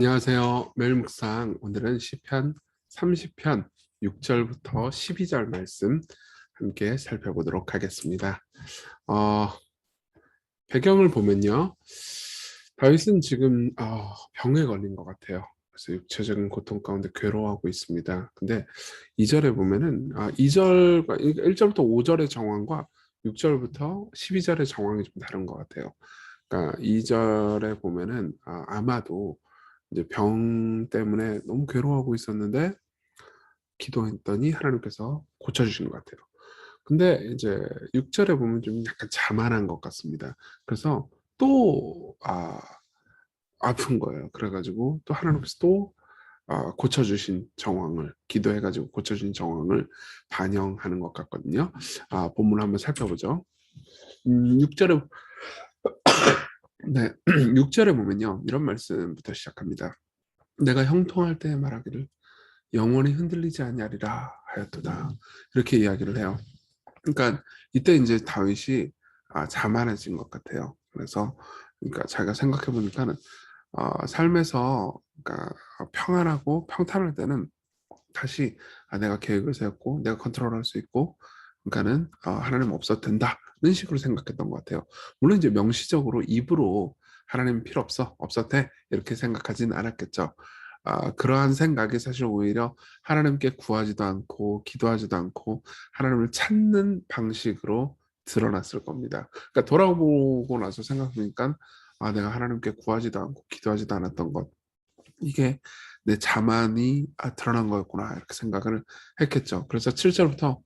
안녕하세요. 매일 묵상 오늘은 시편 30편 6절부터 12절 말씀 함께 살펴보도록 하겠습니다. 어, 배경을 보면요. 다윗은 지금 어, 병에 걸린 것 같아요. 그래서 육체적인 고통 가운데 괴로워하고 있습니다. 근데 2절에 보면은 아, 2절과 1절부터 5절의 정황과 6절부터 12절의 정황이 좀 다른 것 같아요. 그러니까 2절에 보면은 아, 아마도 이제 병 때문에 너무 괴로워하고 있었는데 기도했더니 하나님께서 고쳐주시는 것 같아요. 근데 이제 6절에 보면 좀 약간 자만한 것 같습니다. 그래서 또 아, 아픈 거예요. 그래가지고 또 하나님께서 또 아, 고쳐주신 정황을 기도해가지고 고쳐주신 정황을 반영하는 것 같거든요. 아, 본문을 한번 살펴보죠. 음, 6절에 네, 6절에 보면요. 이런 말씀부터 시작합니다. 내가 형통할 때 말하기를 영원히 흔들리지 아니하리라 하였도다. 이렇게 이야기를 해요. 그러니까 이때 이제 다윗이 아, 자만해진 것 같아요. 그래서 그러니까 자기가 생각해 보니까는 어, 삶에서 그러니까 평안하고 평탄할 때는 다시 아, 내가 계획을 세웠고 내가 컨트롤할 수 있고 그러니까는 어, 하나님 없어도 된다 이런 식으로 생각했던 것 같아요. 물론 이제 명시적으로 입으로 하나님 필요 없어 없었대 이렇게 생각하진 않았겠죠. 아, 그러한 생각이 사실 오히려 하나님께 구하지도 않고 기도하지도 않고 하나님을 찾는 방식으로 드러났을 겁니다. 그러니까 돌아보고 나서 생각해보니까 아 내가 하나님께 구하지도 않고 기도하지도 않았던 것 이게 내 자만이 아, 드러난 거였구나 이렇게 생각을 했겠죠. 그래서 7절부터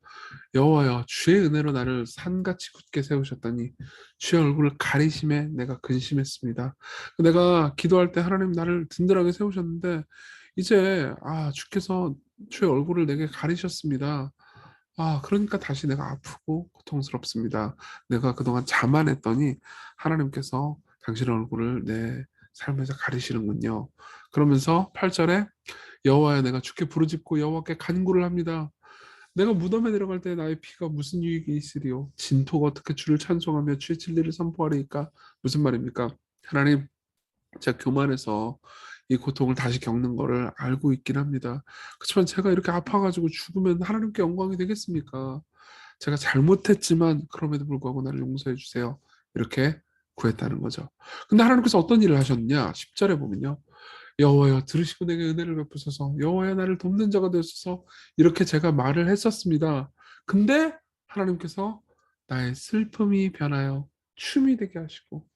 여호와여 주의 은혜로 나를 산같이 굳게 세우셨더니 주의 얼굴을 가리심에 내가 근심했습니다. 내가 기도할 때 하나님 나를 든든하게 세우셨는데 이제 아 주께서 주의 얼굴을 내게 가리셨습니다. 아 그러니까 다시 내가 아프고 고통스럽습니다. 내가 그동안 자만했더니 하나님께서 당신의 얼굴을 내 삶에서 가리시는군요. 그러면서 8절에 여호와야 내가 주께 부르짖고 여호와께 간구를 합니다. 내가 무덤에 내려갈 때 나의 피가 무슨 유익이 있으리요? 진토가 어떻게 주를 찬송하며 주의 진리를 선포하리까? 무슨 말입니까? 하나님, 제가 교만해서 이 고통을 다시 겪는 거를 알고 있긴 합니다. 그렇지만 제가 이렇게 아파가지고 죽으면 하나님께 영광이 되겠습니까? 제가 잘못했지만 그럼에도 불구하고 나를 용서해 주세요. 이렇게 구했다는 거죠. 근데 하나님께서 어떤 일을 하셨냐? 10절에 보면요. 여호와여 들으시고 내게 은혜를 베푸소서 여호와여 나를 돕는 자가 되소서 이렇게 제가 말을 했었습니다. 근데 하나님께서 나의 슬픔이 변하여 춤이 되게 하시고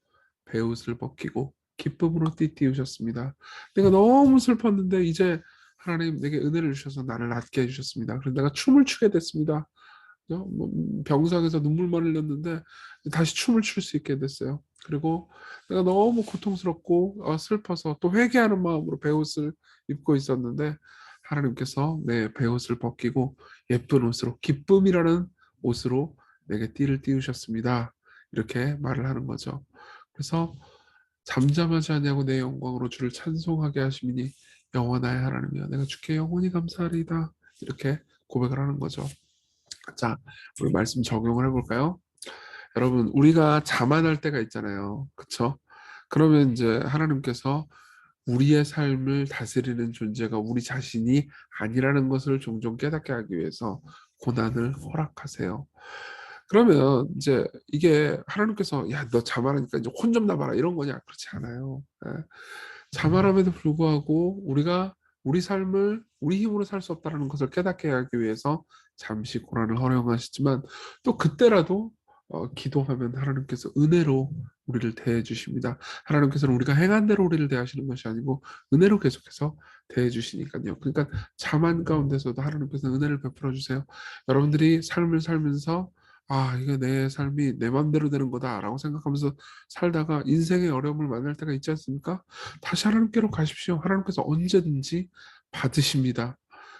배옷을 벗기고 기쁨으로 띠띠우셨습니다. 내가 너무 슬펐는데 이제 하나님 내게 은혜를 주셔서 나를 낫게 해주셨습니다. 그래서 내가 춤을 추게 됐습니다. 뭐, 음, 병상에서 눈물만 흘렸는데 다시 춤을 출 수 있게 됐어요. 그리고 내가 너무 고통스럽고 어, 슬퍼서 또 회개하는 마음으로 배옷을 입고 있었는데 하나님께서 내 배옷을 벗기고 예쁜 옷으로 기쁨이라는 옷으로 내게 띠를 띄우셨습니다. 이렇게 말을 하는 거죠. 그래서 잠잠하지 않냐고 내 영광으로 주를 찬송하게 하시니 영원 나의 하나님이여 내가 주께 영원히 감사하리이다. 이렇게 고백을 하는 거죠. 자, 우리 말씀 적용을 해볼까요? 여러분, 우리가 자만할 때가 있잖아요. 그쵸? 그러면 이제 하나님께서 우리의 삶을 다스리는 존재가 우리 자신이 아니라는 것을 종종 깨닫게 하기 위해서 고난을 허락하세요. 그러면 이제 이게 하나님께서 야 너 자만하니까 이제 혼 좀 나봐라 이런 거냐 그렇지 않아요. 예. 자만함에도 불구하고 우리가 우리 삶을 우리 힘으로 살 수 없다는 것을 깨닫게 하기 위해서 잠시 고난을 허용하시지만 또 그때라도 어, 기도하면 하나님께서 은혜로 우리를 대해 주십니다. 하나님께서는 우리가 행한 대로 우리를 대하시는 것이 아니고 은혜로 계속해서 대해 주시니까요. 그러니까 자만 가운데서도 하나님께서 은혜를 베풀어 주세요. 여러분들이 삶을 살면서 아, 이게 내 삶이 내 맘대로 되는 거다라고 생각하면서 살다가 인생의 어려움을 만날 때가 있지 않습니까? 다시 하나님께로 가십시오. 하나님께서 언제든지 받으십니다.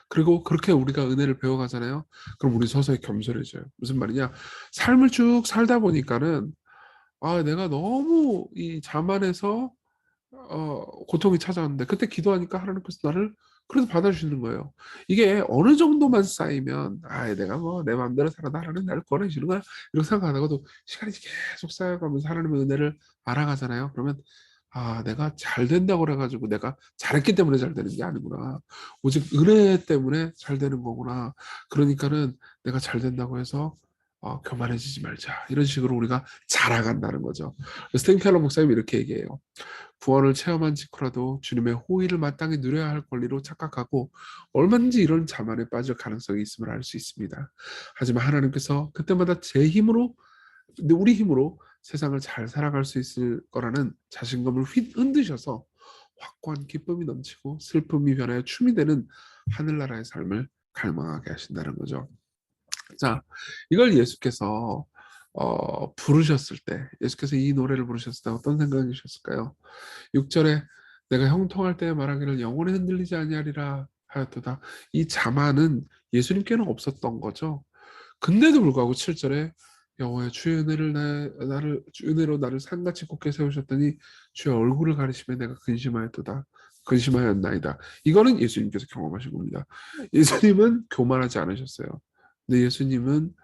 그리고 그렇게 우리가 은혜를 배워가잖아요. 그럼 우리 서서히 겸손해져요. 무슨 말이냐? 삶을 쭉 살다 보니까는 아, 내가 너무 이 자만해서 어, 고통이 찾아왔는데 그때 기도하니까 하나님께서 나를 그래도 받아주시는 거예요. 이게 어느 정도만 쌓이면 아 내가 뭐 내 마음대로 살아다 하나님 나를 꺼내주는 거야 이렇게 생각하다가도 시간이 계속 쌓여가면서 하나님의 은혜를 알아가잖아요. 그러면 아, 내가 잘 된다고 그래가지고 내가 잘했기 때문에 잘 되는 게 아니구나. 오직 은혜 때문에 잘 되는 거구나. 그러니까는 내가 잘 된다고 해서 어, 교만해지지 말자. 이런 식으로 우리가 자라간다는 거죠. 스탠켈러 목사님이 이렇게 얘기해요. 구원을 체험한 직후라도 주님의 호의를 마땅히 누려야 할 권리로 착각하고 얼마든지 이런 자만에 빠질 가능성이 있음을 알 수 있습니다. 하지만 하나님께서 그때마다 제 힘으로 우리 힘으로 세상을 잘 살아갈 수 있을 거라는 자신감을 휙 흔드셔서 확고한 기쁨이 넘치고 슬픔이 변하여 춤이 되는 하늘나라의 삶을 갈망하게 하신다는 거죠. 자, 이걸 예수께서 어, 부르셨을 때, 예수께서 이 노래를 부르셨을 때 어떤 생각이셨을까요? 6절에 내가 형통할 때 말하기를 영원히 흔들리지 아니하리라 하였도다. 이 자만은 예수님께는 없었던 거죠. 근데도 불구하고 7절에 여호와의 주의 은혜를 나, 나를 은혜로 나를 산같이 굳게 세우셨더니 주의 얼굴을 가리시며 내가 근심하였도다. 근심하였나이다. 이거는 예수님께서 경험하신 겁니다. 예수님은 교만하지 않으셨어요. 근데 예수님은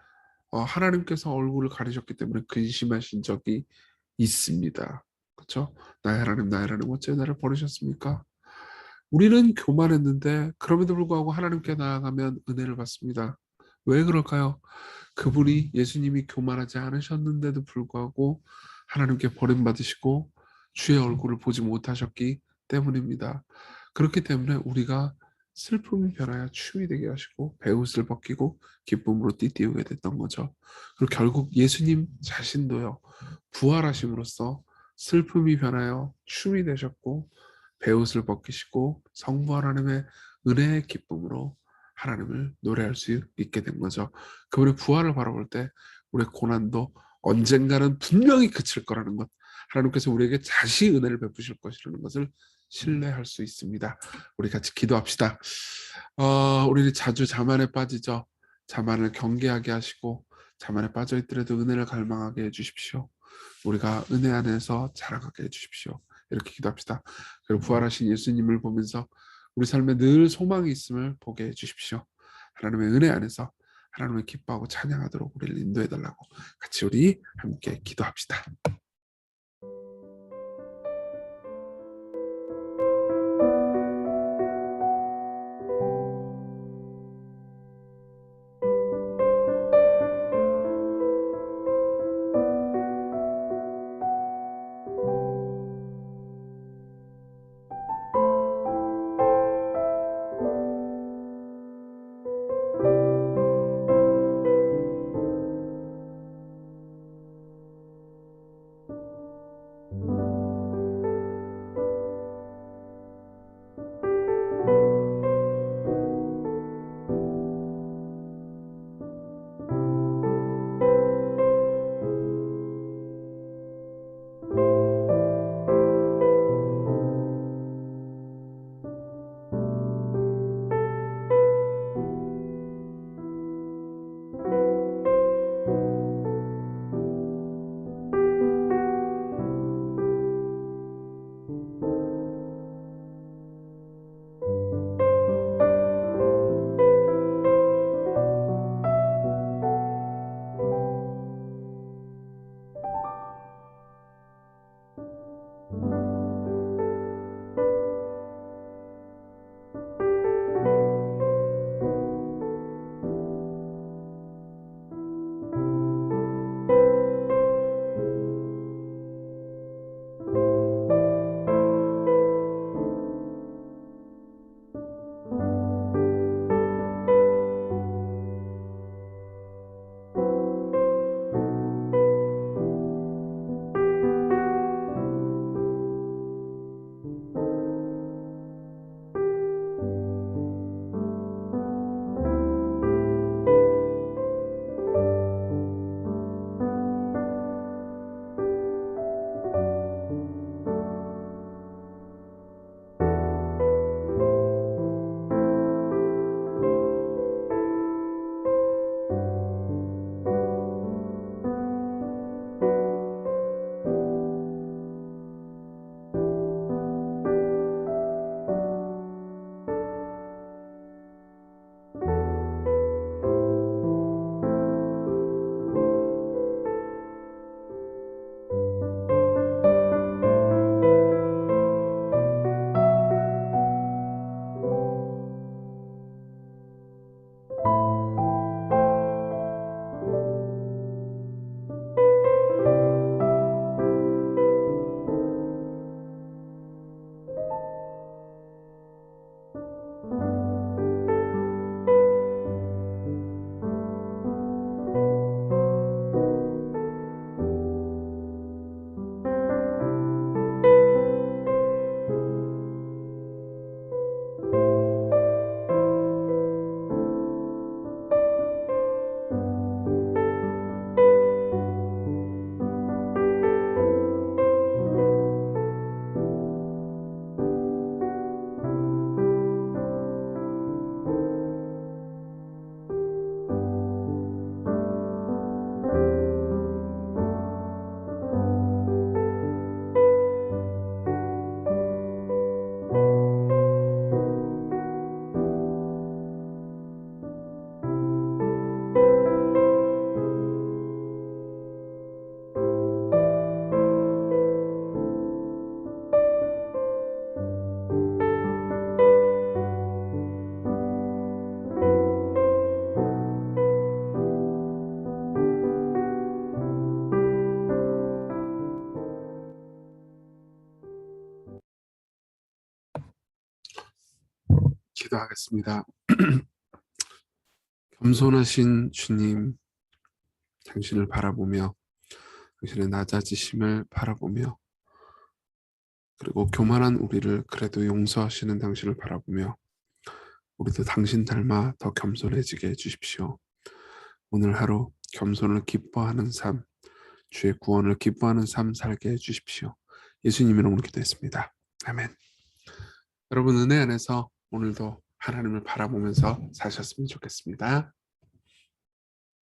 어, 하나님께서 얼굴을 가리셨기 때문에 근심하신 적이 있습니다. 그렇죠? 나의 하나님, 나의 하나님 어째 나를 버리셨습니까? 우리는 교만했는데 그럼에도 불구하고 하나님께 나아가면 은혜를 받습니다. 왜 그럴까요? 그분이 예수님이 교만하지 않으셨는데도 불구하고 하나님께 버림받으시고 주의 얼굴을 보지 못하셨기 때문입니다. 그렇기 때문에 우리가 슬픔이 변하여 춤이 되게 하시고 배옷을 벗기고 기쁨으로 띠띠우게 됐던 거죠. 그리고 결국 예수님 자신도요. 부활하심으로써 슬픔이 변하여 춤이 되셨고 배옷을 벗기시고 성부 하나님의 은혜의 기쁨으로 하나님을 노래할 수 있게 된 거죠. 그분의 부활을 바라볼 때 우리의 고난도 언젠가는 분명히 그칠 거라는 것. 하나님께서 우리에게 다시 은혜를 베푸실 것이라는 것을 신뢰할 수 있습니다. 우리 같이 기도합시다. 어, 우리는 자주 자만에 빠지죠. 자만을 경계하게 하시고 자만에 빠져 있더라도 은혜를 갈망하게 해주십시오. 우리가 은혜 안에서 자라가게 해주십시오. 이렇게 기도합시다. 그리고 부활하신 예수님을 보면서 우리 삶에 늘 소망이 있음을 보게 해주십시오. 하나님의 은혜 안에서 하나님을 기뻐하고 찬양하도록 우리를 인도해 달라고 같이 우리 함께 기도합시다. 기도하겠습니다. 겸손하신 주님, 당신을 바라보며 당신의 낮아지심을 바라보며 그리고 교만한 우리를 그래도 용서하시는 당신을 바라보며 우리도 당신 닮아 더 겸손해지게 해주십시오. 오늘 하루 겸손을 기뻐하는 삶, 주의 구원을 기뻐하는 삶 살게 해주십시오. 예수님 이름으로 기도했습니다. 아멘. 여러분 은혜 안에서 오늘도 하나님을 바라보면서 사셨으면 좋겠습니다.